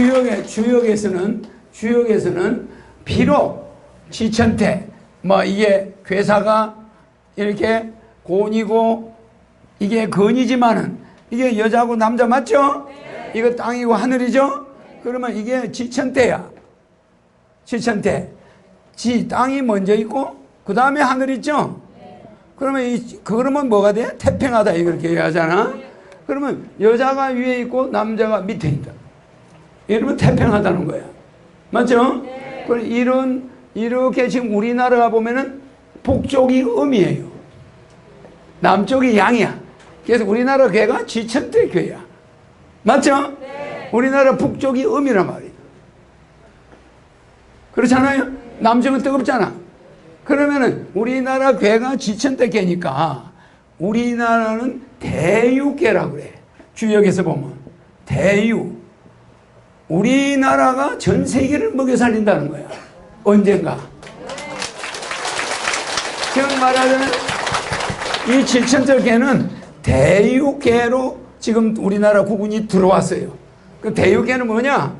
주역에 주역에서는 주역에서는 비록 지천태 뭐 이게 괴사가 이렇게 곤이고 이게 건이지만은 이게 여자고 남자 맞죠? 이거 땅이고 하늘이죠? 그러면 이게 지천태야. 지천태. 지 땅이 먼저 있고 그 다음에 하늘 있죠? 그러면 이 그러면 뭐가 돼? 태평하다 이렇게 얘기하잖아. 그러면 여자가 위에 있고 남자가 밑에 있다. 이러면 태평하다는 거야. 맞죠? 그럼 이런 이렇게 지금 우리나라가 보면은 북쪽이 음이에요. 남쪽이 양이야. 그래서 우리나라 괴가 지천대 괴야. 맞죠? 우리나라 북쪽이 음이란 말이에요. 그렇잖아요? 남쪽은 뜨겁잖아. 그러면은 우리나라 괴가 지천대 괴니까 우리나라는 대유괴라고 그래. 주역에서 보면. 대유. 우리나라가 전 세계를 먹여 살린다는 거야. 언젠가. 지금 말하자면 이 지천적개는 대유계로 지금 우리나라 국군이 들어왔어요. 그 대유계는 뭐냐?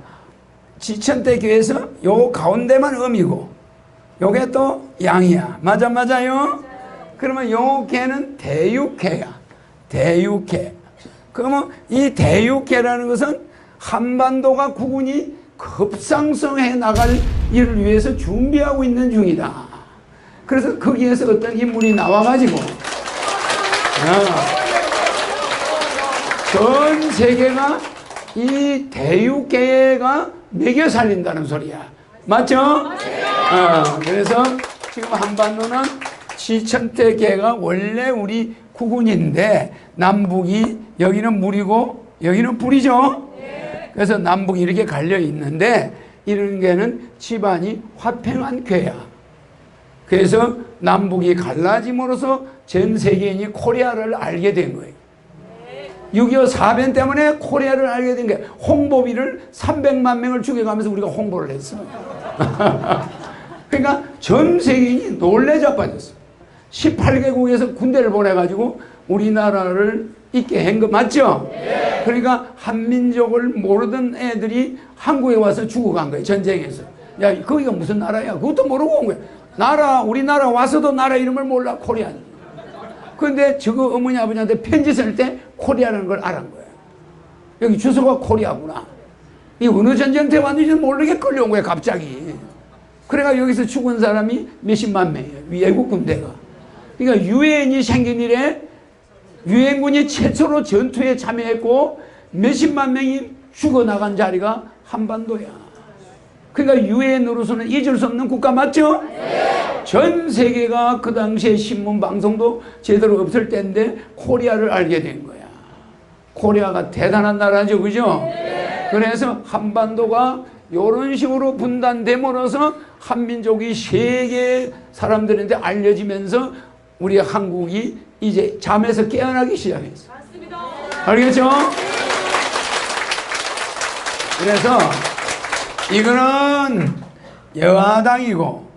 지천대교에서 요 가운데만 음이고 요게 또 양이야. 맞아 맞아요? 그러면 요 개는 대유계야. 대유계. 그러면 이 대유계라는 것은 한반도가 국군이 급상승해 나갈 일을 위해서 준비하고 있는 중이다. 그래서 거기에서 어떤 인물이 나와가지고 아, 전 세계가 이 대유계가 매겨 살린다는 소리야. 맞죠? 아, 그래서 지금 한반도는 지천대계가 원래 우리 국군인데 남북이 여기는 물이고 여기는 불이죠. 그래서 남북이 이렇게 갈려 있는데 이런 게는 집안이 화평한 괴야. 그래서 남북이 갈라짐으로써 전 세계인이 코리아를 알게 된 거예요. 6.25 사변 때문에 코리아를 알게 된 게 홍보비를 300만 명을 죽여가면서 우리가 홍보를 했어. 그러니까 전 세계인이 놀래 자빠졌어. 18개국에서 군대를 보내가지고 우리나라를 있게 한 거 맞죠? 그러니까 한민족을 모르던 애들이 한국에 와서 죽어간 거예요. 전쟁에서. 야, 거기가 무슨 나라야? 그것도 모르고 온 거야. 나라, 우리나라 와서도 나라 이름을 몰라, 코리아. 근데 저거 어머니 아버지한테 편지 쓸 때 코리아라는 걸 알은 거야. 여기 주소가 코리아구나. 이 어느 전쟁 때 왔는지 모르게 끌려온 거야, 갑자기. 그래가 여기서 죽은 사람이 몇십만 명이에요. 외국 군대가. 그러니까 유엔이 생긴 이래 유엔군이 최초로 전투에 참여했고 몇십만 명이 죽어나간 자리가 한반도야. 그러니까 유엔으로서는 잊을 수 없는 국가 맞죠? 전 세계가 그 당시에 신문 방송도 제대로 없을 때인데 코리아를 알게 된 거야. 코리아가 대단한 나라죠, 그죠? 그래서 한반도가 이런 식으로 분단됨으로써 한민족이 세계 사람들한테 알려지면서 우리 한국이 이제 잠에서 깨어나기 시작했어. 알겠죠? 그래서 이거는 여당이고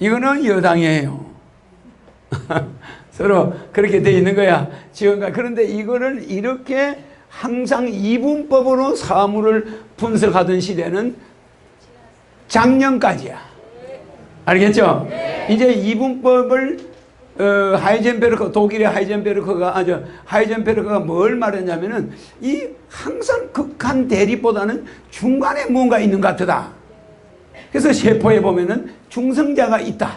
이거는 여당이에요. 서로 그렇게 돼 있는 거야. 지금까 그런데 이거를 이렇게 항상 이분법으로 사물을 분석하던 시대는 작년까지야. 알겠죠? 이제 이분법을 어, 하이젠베르크 독일의 하이젠베르크가 아저 하이젠베르크가 뭘 말했냐면은 이 항상 극한 대립보다는 중간에 뭔가 있는 것 같다. 그래서 세포에 보면은 중성자가 있다.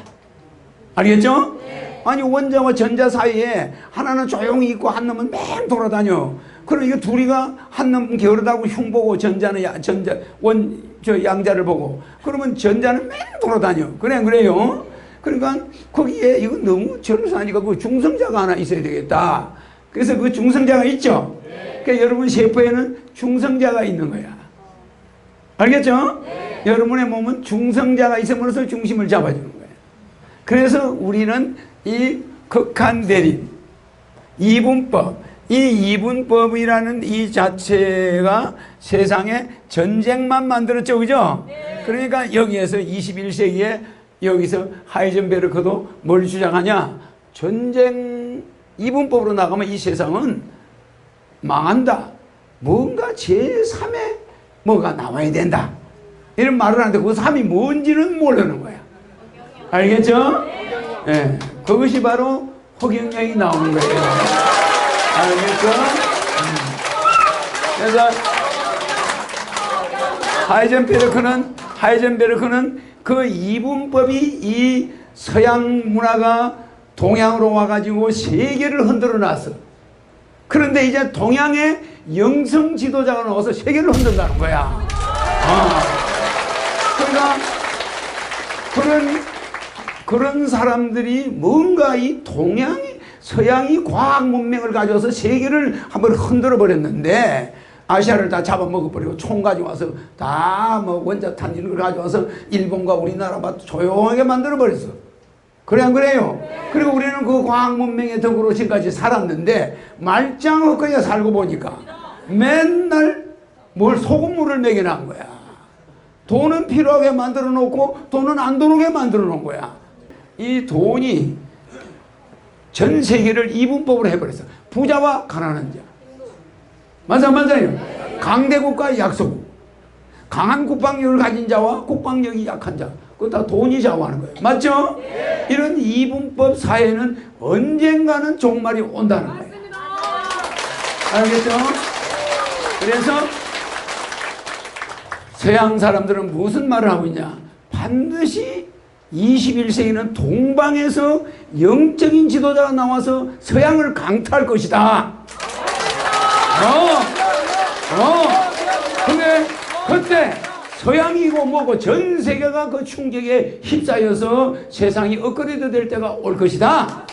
알겠죠? 아니 원자와 전자 사이에 하나는 조용히 있고 한 놈은 맹 돌아다녀. 그럼 이거 둘이가 한 놈 게으르다고 흉 보고 전자는 야, 전자 원 저 양자를 보고 그러면 전자는 맹 돌아다녀. 그래 그래요. 그러니까 거기에 이거 너무 절사하니까 그 중성자가 하나 있어야 되겠다. 그래서 그 중성자가 있죠. 그러니까 여러분 세포에는 중성자가 있는 거야. 알겠죠? 여러분의 몸은 중성자가 있음으로써 중심을 잡아주는 거예요. 그래서 우리는 이 극한 대립, 이분법, 이 이분법이라는 이 자체가 세상에 전쟁만 만들었죠, 그죠? 그러니까 여기에서 21세기에 여기서 하이젠베르크도 뭘 주장하냐? 전쟁 이분법으로 나가면 이 세상은 망한다. 뭔가 제3의 뭐가 나와야 된다. 이런 말을 하는데 그 삶이 뭔지는 모르는 거야. 알겠죠? 예. 그것이 바로 허경영이 나오는 거예요. 알겠죠? 음. 그래서 하이젠베르크는 하이젠베르크는 그 이분법이 이 서양 문화가 동양으로 와가지고 세계를 흔들어 놨어. 그런데 이제 동양의 영성 지도자가 나와서 세계를 흔든다는 거야. 아. 그러니까 그런 그런 사람들이 뭔가 이 동양이 서양이 과학 문명을 가져와서 세계를 한번 흔들어 버렸는데 아시아를 다 잡아먹어버리고 총 가져와서 다 뭐 원자탄 이런 걸 가져와서 일본과 우리나라 막 조용하게 만들어 버렸어. 그래 안 그래요? 그리고 우리는 그 과학 문명의 덕으로 지금까지 살았는데 말짱 헛거리에 살고 보니까 맨날 뭘 소금물을 먹여놓은 거야. 돈은 필요하게 만들어 놓고 돈은 안 들어오게 만들어 놓은 거야. 이 돈이 전 세계를 이분법으로 해버렸어. 부자와 가난한 자. 맞아, 맞아요. 강대국과 약소국. 강한 국방력을 가진 자와 국방력이 약한 자. 그거 다 돈이 좌우하는 거예요. 맞죠? 이런 이분법 사회는 언젠가는 종말이 온다는 거예요. 알겠죠? 그래서 서양 사람들은 무슨 말을 하고 있냐? 반드시 21세기는 동방에서 영적인 지도자가 나와서 서양을 강타할 것이다. 어, 어. 근데 그때 서양이고 뭐고 전 세계가 그 충격에 휩싸여서 세상이 엇거리도 될 때가 올 것이다.